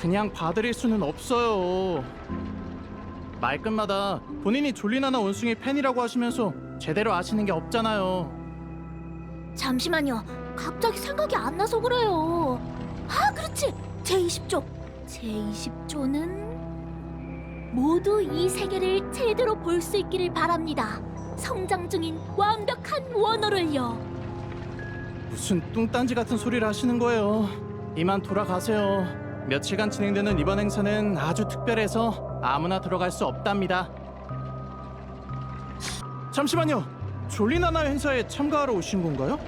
그냥 봐드릴 수는 없어요. 말끝마다 본인이 졸리나나 원숭이 팬이라고 하시면서 제대로 아시는 게 없잖아요. 잠시만요. 갑자기 생각이 안 나서 그래요. 아, 그렇지. 제20조. 제20조는 모두 이 세계를 제대로 볼 수 있기를 바랍니다. 성장 중인 완벽한 원어를요. 무슨 뚱딴지 같은 소리를 하시는 거예요. 이만 돌아가세요. 며칠간 진행되는 이번 행사는 아주 특별해서 아무나 들어갈 수 없답니다. 잠시만요. 졸리나나 행사에 참가하러 오신 건가요?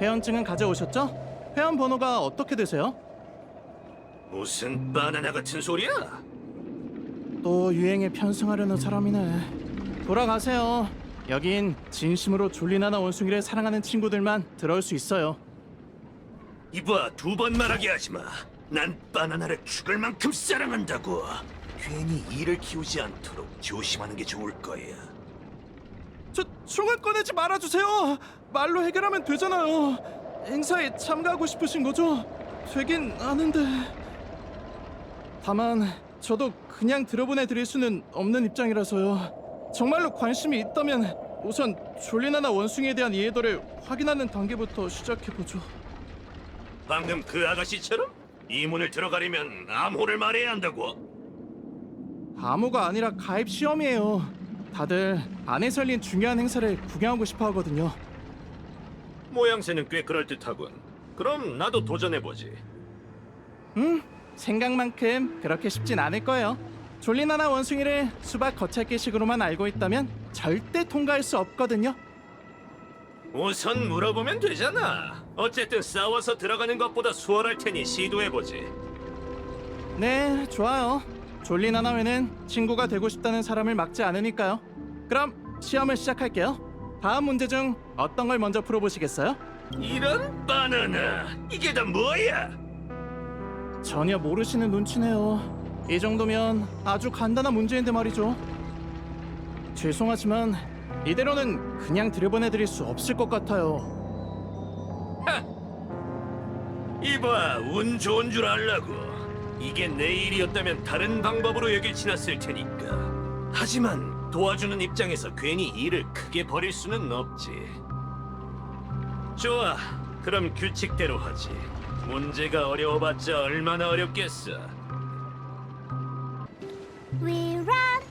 회원증은 가져오셨죠? 회원 번호가 어떻게 되세요? 무슨 바나나 같은 소리야? 또 유행에 편승하려는 사람이네. 돌아가세요. 여긴 진심으로 졸리나나 원숭이를 사랑하는 친구들만 들어올 수 있어요. 이봐 두 번 말하게 하지 마. 난 바나나를 죽을 만큼 사랑한다고. 괜히 이를 키우지 않도록 조심하는 게 좋을 거야. 저 총을 꺼내지 말아주세요. 말로 해결하면 되잖아요. 행사에 참가하고 싶으신 거죠? 되긴 아는데. 다만 저도 그냥 들어보내 드릴 수는 없는 입장이라서요. 정말로 관심이 있다면 우선 졸리나나 원숭이에 대한 이해도를 확인하는 단계부터 시작해 보죠. 방금 그 아가씨처럼 이 문을 들어가려면 암호를 말해야 한다고. 암호가 아니라 가입 시험이에요. 다들 안에 열린 중요한 행사를 구경하고 싶어 하거든요. 모양새는 꽤 그럴 듯하군. 그럼 나도 도전해 보지. 음, 생각만큼 그렇게 쉽진 않을 거예요. 졸리나나 원숭이를 수박 거찰기식으로만 알고 있다면 절대 통과할 수 없거든요. 우선 물어보면 되잖아. 어쨌든 싸워서 들어가는 것보다 수월할 테니 시도해 보지. 네, 좋아요. 졸리나나 외는 친구가 되고 싶다는 사람을 막지 않으니까요. 그럼 시험을 시작할게요. 다음 문제 중 어떤 걸 먼저 풀어보시겠어요? 이런 바나나 이게 다 뭐야? 전혀 모르시는 눈치네요. 이 정도면 아주 간단한 문제인데 말이죠. 죄송하지만 이대로는 그냥 들여보내드릴 수 없을 것 같아요. 이봐 운 좋은 줄 알라고. 이게 내 일이었다면 다른 방법으로 여길 지났을 테니까. 하지만 도와주는 입장에서 괜히 일을 크게 벌일 수는 없지. 좋아 그럼 규칙대로 하지. 문제가 어려워봤자 얼마나 어렵겠어. We run,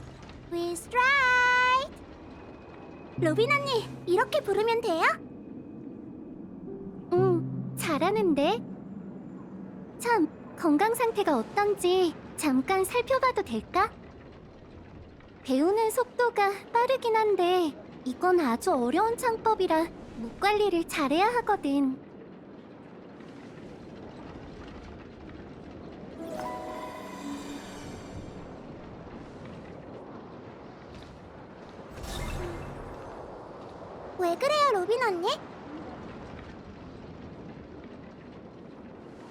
we stride. 로빈 언니, 이렇게 부르면 돼요? 응, 잘하는데. 참, 건강 상태가 어떤지 잠깐 살펴봐도 될까? 배우는 속도가 빠르긴 한데 이건 아주 어려운 창법이라 목 관리를 잘해야 하거든.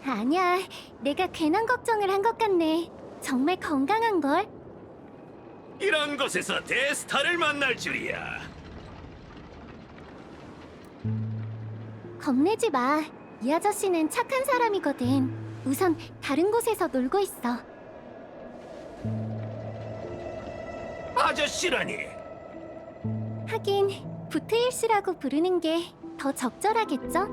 아니야, 내가 괜한 걱정을 한 것 같네. 정말 건강한 걸. 이런 곳에서 대스타를 만날 줄이야 겁내지 마. 이 아저씨는 착한 사람이거든. 우선 다른 곳에서 놀고 있어. 아저씨라니 하긴 부테일 씨라고 부르는 게 더 적절하겠죠?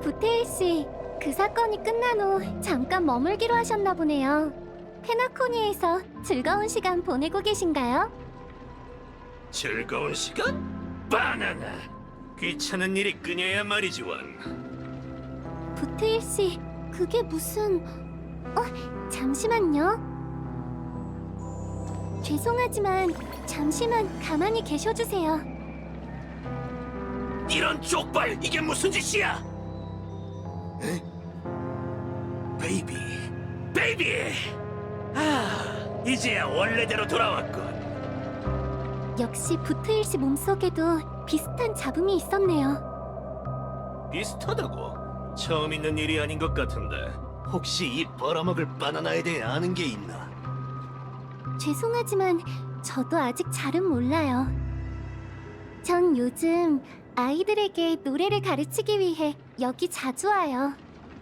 부테일 씨, 그 사건이 끝난 후 잠깐 머물기로 하셨나 보네요. 페나코니에서 즐거운 시간 보내고 계신가요? 즐거운 시간? 바나나 귀찮은 일이 끊여야 말이지 원 부테일 씨, 그게 무슨... 어, 잠시만요. 죄송하지만 잠시만 가만히 계셔주세요. 이런 쪽발 이게 무슨 짓이야? 에? 베이비, 베이비. 아, 이제야 원래대로 돌아왔군. 역시 부테일 씨 몸속에도 비슷한 잡음이 있었네요. 비슷하다고? 처음 있는 일이 아닌 것 같은데. 혹시 이 벌어먹을 바나나에 대해 아는 게 있나? 죄송하지만 저도 아직 잘은 몰라요. 전 요즘 아이들에게 노래를 가르치기 위해 여기 자주 와요.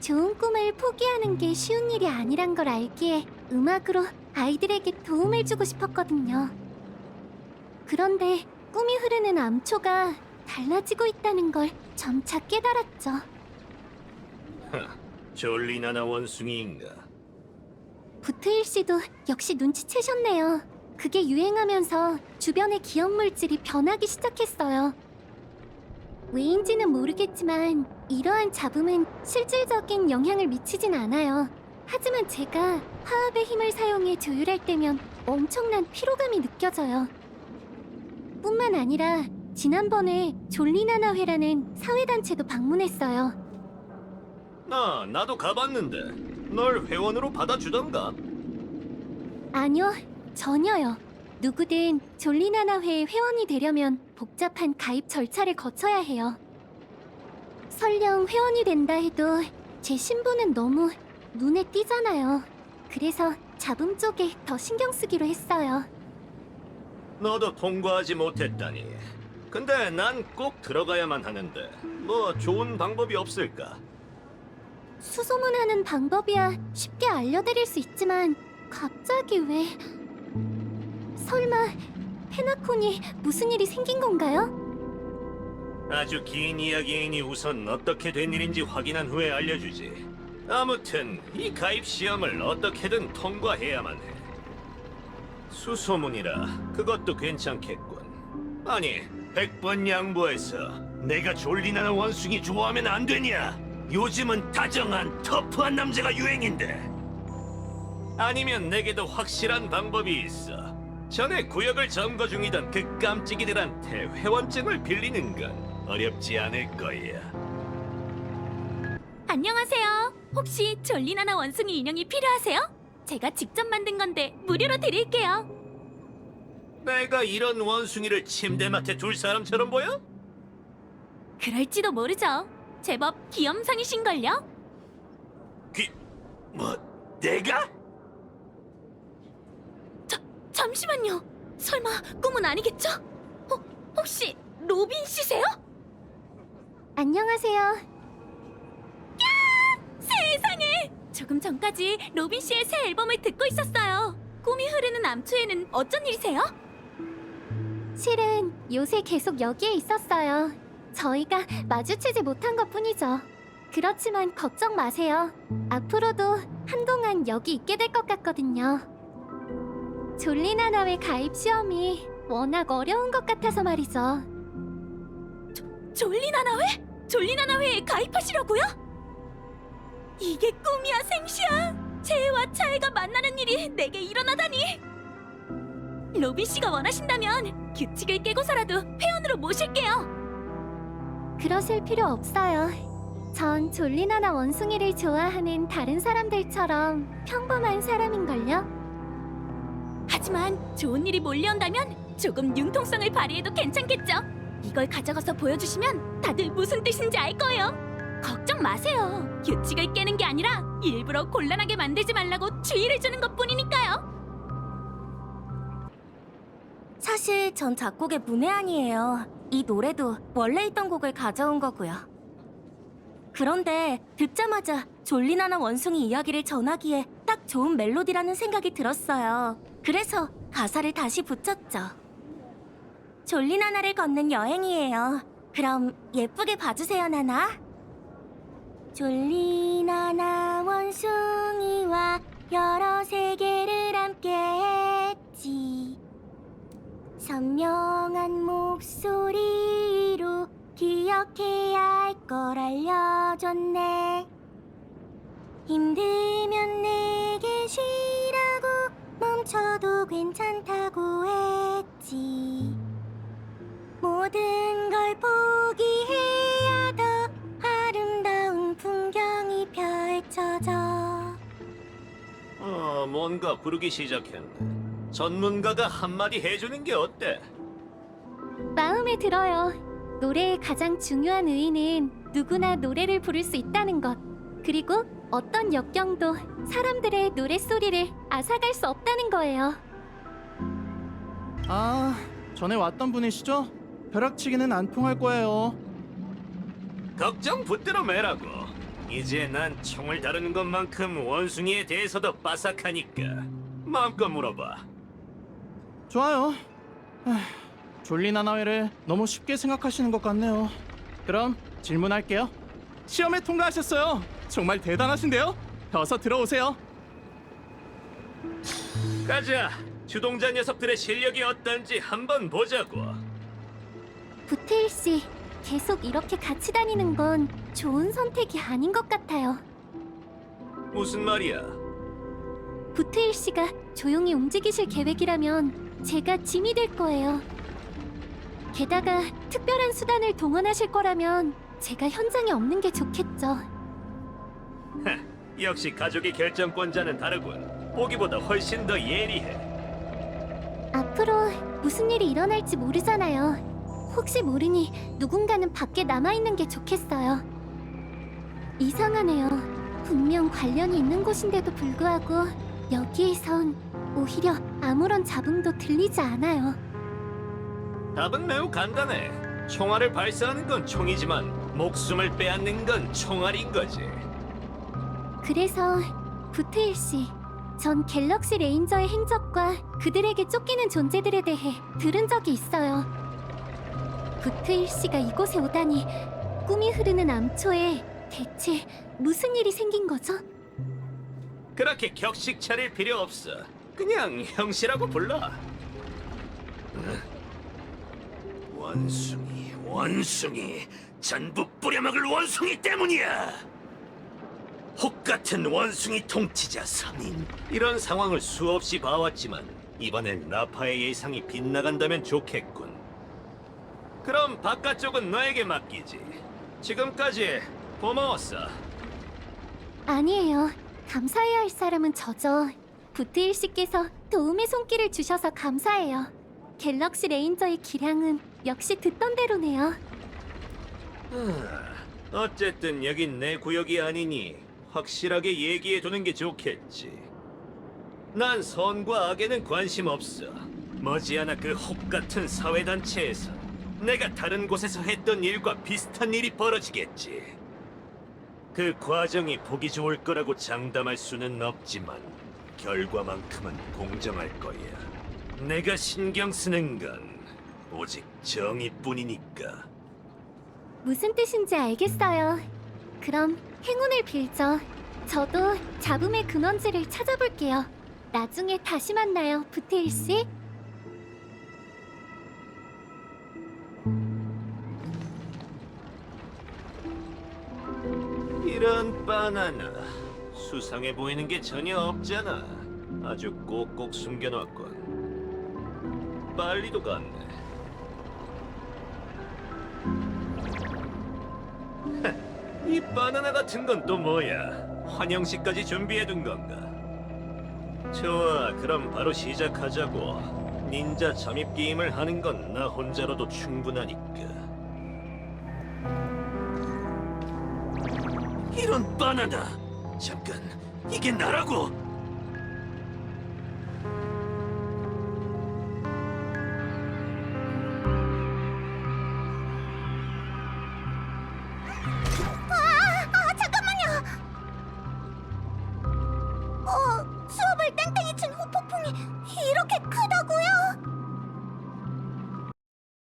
좋은 꿈을 포기하는 게 쉬운 일이 아니란 걸 알기에 음악으로 아이들에게 도움을 주고 싶었거든요. 그런데 꿈이 흐르는 암초가 달라지고 있다는 걸 점차 깨달았죠. 졸리나나 원숭이인가? 부트일 씨도 역시 눈치채셨네요. 그게 유행하면서 주변의 기업 물질이 변하기 시작했어요. 왜인지는 모르겠지만 이러한 잡음은 실질적인 영향을 미치진 않아요. 하지만 제가 화합의 힘을 사용해 조율할 때면 엄청난 피로감이 느껴져요. 뿐만 아니라 지난번에 졸리나나회라는 사회단체도 방문했어요. 나 나도 가봤는데 널 회원으로 받아주던가. 아니요, 전혀요. 누구든 졸리나나회의 회원이 되려면 복잡한 가입 절차를 거쳐야 해요. 설령 회원이 된다 해도 제 신분은 너무 눈에 띄잖아요. 그래서 잡음 쪽에 더 신경 쓰기로 했어요. 너도 통과하지 못했다니. 근데 난 꼭 들어가야만 하는데 뭐 좋은 방법이 없을까? 수소문하는 방법이야 쉽게 알려드릴 수 있지만 갑자기 왜... 설마 페나콘이 무슨 일이 생긴 건가요? 아주 긴 이야기이니 우선 어떻게 된 일인지 확인한 후에 알려주지. 아무튼 이 가입 시험을 어떻게든 통과해야만 해. 수소문이라 그것도 괜찮겠군. 아니, 백 번 양보해서 내가 졸리나는 원숭이 좋아하면 안 되냐? 요즘은 다정한 터프한 남자가 유행인데. 아니면 내게도 확실한 방법이 있어. 전에 구역을 점거 중이던 그 깜찍이들한테 회원증을 빌리는 건 어렵지 않을 거야. 안녕하세요. 혹시 졸리나나 원숭이 인형이 필요하세요? 제가 직접 만든 건데 무료로 드릴게요. 내가 이런 원숭이를 침대맡에 둘 사람처럼 보여? 그럴지도 모르죠. 제법 귀염상이신걸요? 귀... 뭐... 내가? 잠시만요. 설마 꿈은 아니겠죠? 어, 혹시 로빈 씨세요? 안녕하세요. 세상에! 조금 전까지 로빈 씨의 새 앨범을 듣고 있었어요. 꿈이 흐르는 암초에는 어쩐 일이세요? 실은 요새 계속 여기에 있었어요. 저희가 마주치지 못한 것 뿐이죠. 그렇지만 걱정 마세요. 앞으로도 한동안 여기 있게 될 것 같거든요. 졸리나나회 가입 시험이 워낙 어려운 것 같아서 말이죠. 졸리나나회? 졸리나나 회에 가입하시려고요? 이게 꿈이야 생시야? 재와 차이가 만나는 일이 내게 일어나다니 로빈 씨가 원하신다면 규칙을 깨고서라도 회원으로 모실게요 그러실 필요 없어요. 전 졸리나나 원숭이를 좋아하는 다른 사람들처럼 평범한 사람인걸요. 하지만 좋은 일이 몰려온다면 조금 융통성을 발휘해도 괜찮겠죠? 이걸 가져가서 보여주시면 다들 무슨 뜻인지 알 거예요 걱정 마세요 규칙을 깨는 게 아니라 일부러 곤란하게 만들지 말라고 주의를 주는 것뿐이니까요 사실 전 작곡의 문외한이에요. 이 노래도 원래 있던 곡을 가져온 거고요. 그런데 듣자마자 졸리나나 원숭이 이야기를 전하기에 딱 좋은 멜로디라는 생각이 들었어요. 그래서 가사를 다시 붙였죠. 졸리나나를 걷는 여행이에요. 그럼 예쁘게 봐주세요, 나나. 졸리나나 원숭이와 여러 세계를 함께 했지. 선명한 목소리로 기억해야 할 걸 알려줬네. 힘들면 내게 쉬라고 멈춰도 괜찮다고 했지. 모든 걸 포기해야 더 아름다운 풍경이 펼쳐져. 어, 뭔가 부르기 시작했네. 전문가가 한마디 해주는 게 어때? 마음에 들어요. 노래의 가장 중요한 의의는 누구나 노래를 부를 수 있다는 것. 그리고 어떤 역경도 사람들의 노랫소리를 앗아갈 수 없다는 거예요. 아, 전에 왔던 분이시죠? 벼락치기는 안 통할 거예요. 걱정 붙들어 매라고. 이제 난 총을 다루는 것만큼 원숭이에 대해서도 빠삭하니까 마음껏 물어봐. 좋아요. 하, 졸린 하나회를 너무 쉽게 생각하시는 것 같네요. 그럼 질문할게요. 시험에 통과하셨어요. 정말 대단하신데요? 어서 들어오세요. 가자. 주동자 녀석들의 실력이 어떤지 한번 보자고. 부테일 씨, 계속 이렇게 같이 다니는 건 좋은 선택이 아닌 것 같아요. 무슨 말이야? 부테일 씨가 조용히 움직이실 계획이라면 제가 짐이 될 거예요. 게다가 특별한 수단을 동원하실 거라면 제가 현장에 없는 게 좋겠죠. 역시 가족의 결정권자는 다르군. 보기보다 훨씬 더 예리해. 앞으로 무슨 일이 일어날지 모르잖아요. 혹시 모르니 누군가는 밖에 남아있는 게 좋겠어요. 이상하네요. 분명 관련이 있는 곳인데도 불구하고 여기에선 오히려 아무런 잡음도 들리지 않아요. 답은 매우 간단해. 총알을 발사하는 건 총이지만 목숨을 빼앗는 건 총알인 거지. 그래서 부트일 씨, 전 갤럭시 레인저의 행적과 그들에게 쫓기는 존재들에 대해 들은 적이 있어요. 부트일 씨가 이곳에 오다니 꿈이 흐르는 암초에 대체 무슨 일이 생긴 거죠? 그렇게 격식 차릴 필요 없어. 그냥 형씨라고 불러. 응? 원숭이, 원숭이, 전부 뿌려먹을 원숭이 때문이야. 혹 같은 원숭이 통치자 선인. 이런 상황을 수없이 봐왔지만 이번엔 나파의 예상이 빗나간다면 좋겠군. 그럼 바깥쪽은 너에게 맡기지. 지금까지 고마웠어. 아니에요. 감사해야 할 사람은 저죠. 부트일 씨께서 도움의 손길을 주셔서 감사해요. 갤럭시 레인저의 기량은 역시 듣던 대로네요. 어쨌든 여긴 내 구역이 아니니 확실하게 얘기해 두는 게 좋겠지. 난 선과 악에는 관심 없어. 머지않아 그 혹 같은 사회 단체에서 내가 다른 곳에서 했던 일과 비슷한 일이 벌어지겠지. 그 과정이 보기 좋을 거라고 장담할 수는 없지만 결과만큼은 공정할 거야. 내가 신경 쓰는 건 오직 정의뿐이니까. 무슨 뜻인지 알겠어요. 그럼 행운을 빌죠. 저도 잡음의 근원지를 찾아볼게요. 나중에 다시 만나요, 부테일 씨. 바나나 수상해 보이는 게 전혀 없잖아. 아주 꼭꼭 숨겨놨군. 빨리도 갔네. 하, 이 바나나 같은 건 또 뭐야? 환영식까지 준비해둔 건가? 좋아, 그럼 바로 시작하자고. 닌자 잠입 게임을 하는 건 나 혼자로도 충분하니까. 이런 바나나! 잠깐, 이게 나라고?